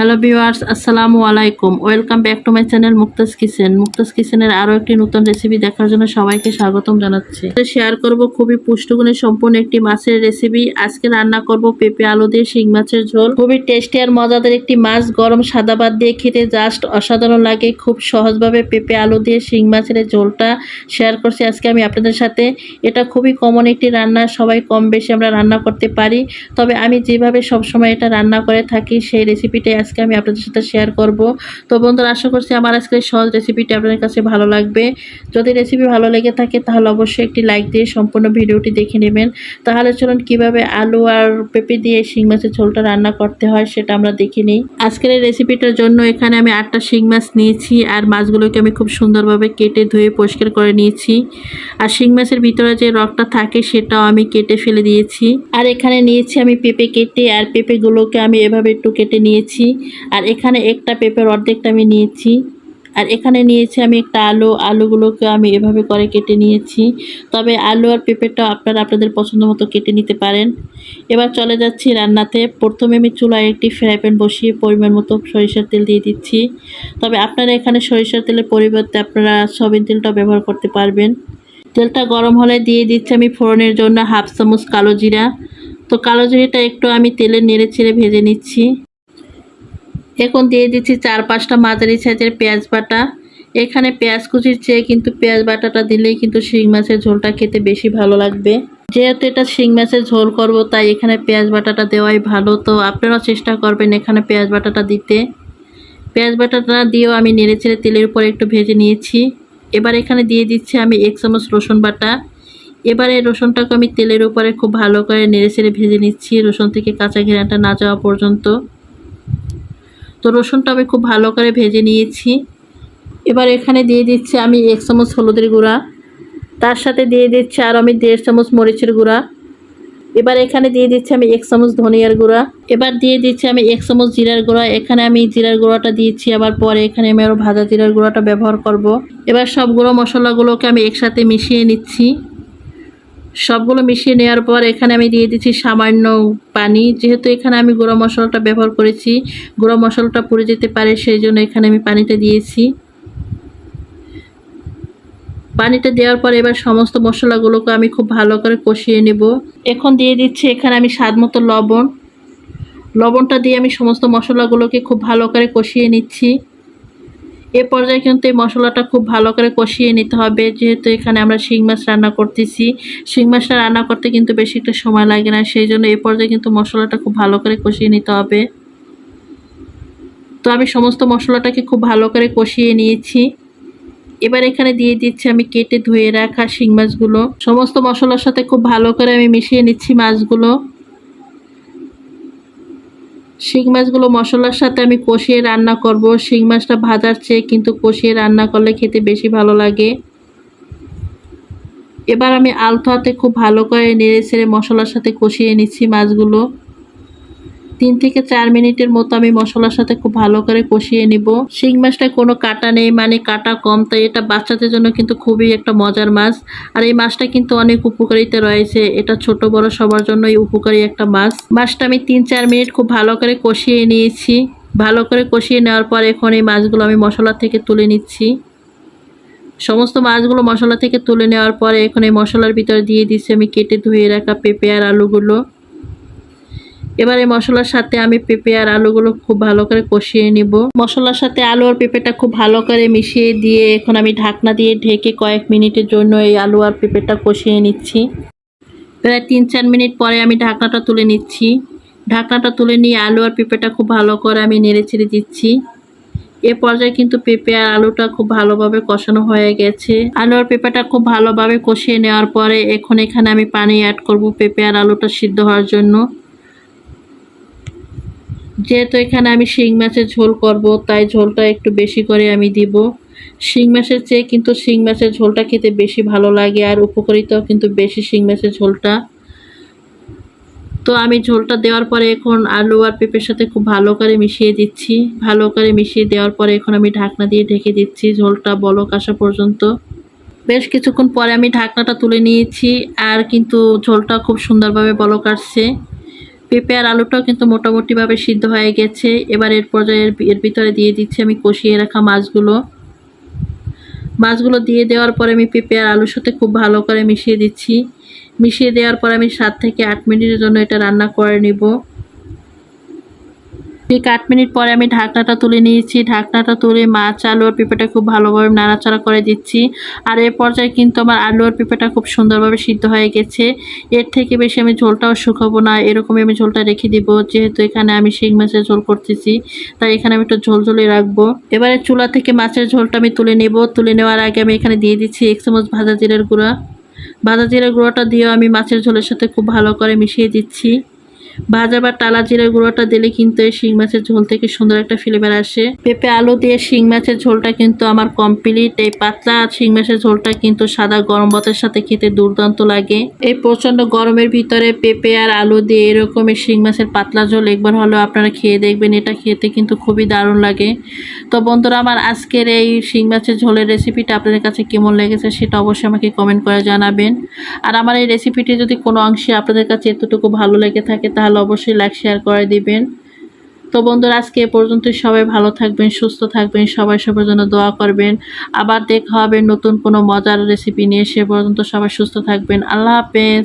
Hello viewers আসসালামু আলাইকুম। Welcome back to my channel Muktaz kitchen Muktaz কিচেনের আরও একটি নতুন রেসিপি দেখার জন্য সবাইকে স্বাগতম জানাচ্ছি। শেয়ার করব খুবই পুষ্টিগুণে সম্পূর্ণ একটি মাছের রেসিপি আজকে রান্না করব পেঁপে, আলু দিয়ে শিং মাছের ঝোল। খুবই টেস্টি আর মজাদার একটি মাছ, গরম সাদা ভাত দিয়ে খেতে জাস্ট অসাধারণ লাগে। খুব সহজভাবে পেঁপে, আলু দিয়ে শিং মাছের ঝোলটা শেয়ার করছি আজকে আমি আপনাদের সাথে। এটা খুবই কমন একটি রান্না, সবাই কম বেশি আমরা রান্না করতে পারি। তবে আমি যেভাবে সবসময় এটা রান্না করে থাকি, সেই রেসিপিটাই আজকে আমি আপনাদের সাথে শেয়ার করব। তো বন্ধুরা, আশা করছি আমার আজকে এই সহজ রেসিপিটি আপনাদের কাছে ভালো লাগবে। যদি রেসিপি ভালো লেগে থাকে, তাহলে অবশ্যই একটি লাইক দিয়ে সম্পূর্ণ ভিডিওটি দেখে নেবেন। তাহলে চলুন কীভাবে আলু আর পেঁপে দিয়ে শিং মাছের ঝোলটা রান্না করতে হয়, সেটা আমরা দেখে নিই। আজকের এই রেসিপিটার জন্য এখানে আমি আটটা শিং মাছ নিয়েছি, আর মাছগুলোকে আমি খুব সুন্দরভাবে কেটে ধুয়ে পরিষ্কার করে নিয়েছি। আর শিং মাছের ভিতরে যে রকটা থাকে, সেটাও আমি কেটে ফেলে দিয়েছি। আর এখানে নিয়েছি আমি পেঁপে কেটে, আর পেঁপেগুলোকে আমি এভাবে একটু কেটে নিয়েছি। আর এখানে একটা পেঁপের অর্ধেকটা আমি নিয়েছি। আর এখানে নিয়েছি আমি একটা আলু। আলুগুলোকে আমি এভাবে করে কেটে নিয়েছি। তবে আলু আর পেঁপেটা আপনারা আপনাদের পছন্দ মতো কেটে নিতে পারেন। এবার চলে যাচ্ছি রান্নাতে। প্রথমে আমি চুলায় একটি ফ্রাই প্যান বসিয়ে পরিমাণ মতো সরিষার তেল দিয়ে দিচ্ছি। তবে আপনারা এখানে সরিষার তেলের পরিবর্তে আপনারা সয়াবিন তেলটা ব্যবহার করতে পারবেন। তেলটা গরম হলে দিয়ে দিচ্ছি আমি ফোড়নের জন্য হাফ চামচ কালো জিরা। তো কালো জিরাটা একটু আমি তেলে নেড়ে ছেড়ে ভেজে নিচ্ছি। এখন দিয়ে দিচ্ছি চার পাঁচটা মাঝারি সাইজের পেঁয়াজ বাটা। এখানে পেঁয়াজ কুচির চেয়ে কিন্তু পেঁয়াজ বাটাটা দিলেই কিন্তু শিং মাছের ঝোলটা খেতে বেশি ভালো লাগবে। যেহেতু এটা শিং মাছের ঝোল করব, তাই এখানে পেঁয়াজ বাটাটা দেওয়াই ভালো। তো আপনারাও চেষ্টা করবেন এখানে পেঁয়াজ বাটাটা দিতে। পেঁয়াজ বাটাটা দিয়েও আমি নেড়ে ছেড়ে তেলের উপর একটু ভেজে নিয়েছি। এবার এখানে দিয়ে দিচ্ছি আমি এক চামচ রসুন বাটা। এবার রসুনটাকে আমি তেলের উপরে খুব ভালো করে নেড়ে ছেড়ে ভেজে নিচ্ছি। রসুন থেকে কাঁচা ঘেরাটা না যাওয়া পর্যন্ত। তো রসুনটা আমি খুব ভালো করে ভেজে নিয়েছি। এবার এখানে দিয়ে দিচ্ছি আমি এক চামচ হলুদের গুঁড়া। তার সাথে দিয়ে দিচ্ছি আর আমি দেড় চামচ মরিচের গুঁড়া। এবার এখানে দিয়ে দিচ্ছি আমি এক চামচ ধনিয়ার গুঁড়া। এবার দিয়ে দিচ্ছি আমি এক চামচ জিরার গুঁড়া। এখানে আমি জিরার গুঁড়াটা দিয়েছি, আবার পরে এখানে আমি আরও ভাজা জিরার গুঁড়াটা ব্যবহার করব। এবার সব গুঁড়ো মশলাগুলোকে আমি একসাথে মিশিয়ে নিচ্ছি। সবগুলো মিশিয়ে নেওয়ার পর এখানে আমি দিয়ে দিচ্ছি সামান্য পানি। যেহেতু এখানে আমি গুঁড়ো মশলাটা ব্যবহার করেছি, গুঁড়ো মশলাটা পুড়ে যেতে পারে সেই জন্য এখানে আমি পানিটা দিয়েছি। পানিটা দেওয়ার পর এবার সমস্ত মশলাগুলোকে আমি খুব ভালো করে কষিয়ে নেব। এখন দিয়ে দিচ্ছি এখানে আমি স্বাদ মতো লবণ। লবণটা দিয়ে আমি সমস্ত মশলাগুলোকে খুব ভালো করে কষিয়ে নিচ্ছি। এ পর্যায়ে কিন্তু এই মশলাটা খুব ভালো করে কষিয়ে নিতে হবে। যেহেতু এখানে আমরা শিং মাছ রান্না করতেছি, শিং মাছটা রান্না করতে কিন্তু বেশি একটা সময় লাগে না, সেই জন্য এ পর্যায়ে কিন্তু মশলাটা খুব ভালো করে কষিয়ে নিতে হবে। তো আমি সমস্ত মশলাটাকে খুব ভালো করে কষিয়ে নিয়েছি। এবার এখানে দিয়ে দিচ্ছি আমি কেটে ধুয়ে রাখা শিং মাছগুলো। সমস্ত মশলার সাথে খুব ভালো করে আমি মিশিয়ে নিচ্ছি মাছগুলো। শিং মাছগুলো মশলার সাথে আমি কষিয়ে রান্না করব। শিং মাছটা ভাজার চেয়ে কিন্তু কষিয়ে রান্না করলে খেতে বেশি ভালো লাগে। এবার আমি আলতো হাতে খুব ভালো করে নেড়ে ছেড়ে মশলার সাথে কষিয়ে নিচ্ছি মাছগুলো। তিন থেকে চার মিনিটের মতো আমি মশলার সাথে খুব ভালো করে কষিয়ে নিব। শিং মাছটায় কোনো কাটা নেই মানে কাটা কম, তাই এটা বাচ্চাদের জন্য কিন্তু খুবই একটা মজার মাছ। আর এই মাছটা কিন্তু অনেক উপকারিতা রয়েছে, এটা ছোট বড় সবার জন্যই উপকারী একটা মাছ। মাছটা আমি তিন চার মিনিট খুব ভালো করে কষিয়ে নিয়েছি। ভালো করে কষিয়ে নেওয়ার পর এখন এই মাছগুলো আমি মশলা থেকে তুলে নিচ্ছি। সমস্ত মাছগুলো মশলা থেকে তুলে নেওয়ার পরে এখন এই মশলার ভিতরে দিয়ে দিচ্ছি আমি কেটে ধুয়ে রাখা পেঁপে আর আলুগুলো। এবারে মশলার সাথে আমি পেঁপে আর আলুগুলো খুব ভালো করে কষিয়ে নিব। মশলার সাথে আলু আর পেঁপেটা খুব ভালো করে মিশিয়ে দিয়ে এখন আমি ঢাকনা দিয়ে ঢেকে কয়েক মিনিটের জন্য এই আলু আর পেঁপেটা কষিয়ে নিচ্ছি। প্রায় তিন চার মিনিট পরে আমি ঢাকনাটা তুলে নিচ্ছি। ঢাকনাটা তুলে নিয়ে আলু আর পেঁপেটা খুব ভালো করে আমি নেড়ে ছেড়ে দিচ্ছি। এ পর্যায়ে কিন্তু পেঁপে আর আলুটা খুব ভালোভাবে কষানো হয়ে গেছে। আলু আর পেঁপেটা খুব ভালোভাবে কষিয়ে নেওয়ার পরে এখন এখানে আমি পানি অ্যাড করব পেঁপে আর আলুটা সিদ্ধ হওয়ার জন্য। যেহেতু এখানে আমি শিং মাছের ঝোল করব, তাই ঝোলটা একটু বেশি করে আমি দিব। শিং মাছের চেয়ে কিন্তু শিং মাছের ঝোলটা খেতে বেশি ভালো লাগে, আর উপকারিতাও কিন্তু বেশি শিং মাছের ঝোলটা। তো আমি ঝোলটা দেওয়ার পরে এখন আলু আর পেঁপের সাথে খুব ভালো করে মিশিয়ে দিচ্ছি। ভালো করে মিশিয়ে দেওয়ার পরে এখন আমি ঢাকনা দিয়ে ঢেকে দিচ্ছি ঝোলটা বলক আসা পর্যন্ত। বেশ কিছুক্ষণ পরে আমি ঢাকনাটা তুলে নিয়েছি, আর কিন্তু ঝোলটা খুব সুন্দরভাবে বলক আসছে। পেঁপে আর আলুটাও কিন্তু মোটামুটিভাবে সিদ্ধ হয়ে গেছে। এবার এর পর্যায়ে এর- ভিতরে দিয়ে দিচ্ছি আমি কষিয়ে রাখা মাছগুলো। মাছগুলো দিয়ে দেওয়ার পরে আমি পেঁপে আর আলুর সাথে খুব ভালো করে মিশিয়ে দিচ্ছি। মিশিয়ে দেওয়ার পর আমি সাত থেকে আট মিনিটের জন্য এটা রান্না করে নিব। ঠিক আট মিনিট পরে আমি ঢাকনাটা তুলে নিয়েছি। ঢাকনাটা তুলে মাছ আলু আর পেঁপেটা খুব ভালোভাবে নাড়াচাড়া করে দিচ্ছি। আর এর পর্যায়ে কিন্তু আমার আলু আর পেঁপেটা খুব সুন্দরভাবে সিদ্ধ হয়ে গেছে। এর থেকে বেশি আমি ঝোলটাও শুকাবো না। এরকমই আমি ঝোলটা রেখে দিব। যেহেতু এখানে আমি শিং মাছের ঝোল করতেছি, তাই এখানে আমি একটু ঝোল ঝোলে রাখব। এবারে চুলা থেকে মাছের ঝোলটা আমি তুলে নেব। তুলে নেওয়ার আগে আমি এখানে দিয়ে দিচ্ছি এক চামচ ভাজা জিরের গুঁড়া। ভাজা জিরের গুঁড়োটা দিয়েও আমি মাছের ঝোলের সাথে খুব ভালো করে মিশিয়ে দিচ্ছি। ভাজা বা টালা জিরের গুঁড়োটা দিলে কিন্তু এই শিং মাছের ঝোল থেকে সুন্দর একটা ফ্লেভার আসে। পেঁপে আলু দিয়ে শিং মাছের ঝোলটা কিন্তু আমার কমপ্লিট এই পাতলা শিং মাছের ঝোলটা কিন্তু সাদা গরম ভাতের সাথে খেতে দুর্দান্ত লাগে। এই প্রচণ্ড গরমের ভিতরে পেঁপে আর আলু দিয়ে এরকমের শিং মাছের পাতলা ঝোল একবার হলেও আপনারা খেয়ে দেখবেন, এটা খেতে কিন্তু খুবই দারুণ লাগে। তো বন্ধুরা, আমার আজকের এই শিং মাছের ঝোলের রেসিপিটা আপনাদের কাছে কেমন লেগেছে সেটা অবশ্যই আমাকে কমেন্ট করে জানাবেন। আর আমার এই রেসিপিটি যদি কোনো অংশে আপনাদের কাছে এতটুকু ভালো লেগে থাকে তাহলে অবশ্যই লাইক শেয়ার করে দিবেন। তো বন্ধুরা, আজকে এ পর্যন্ত সবাই ভালো থাকবেন, সুস্থ থাকবেন, সবাই সবার জন্য দোয়া করবেন। আবার দেখা হবে নতুন কোনো মজার রেসিপি নিয়ে। সে পর্যন্ত সবাই সুস্থ থাকবেন। আল্লাহ হাফেজ।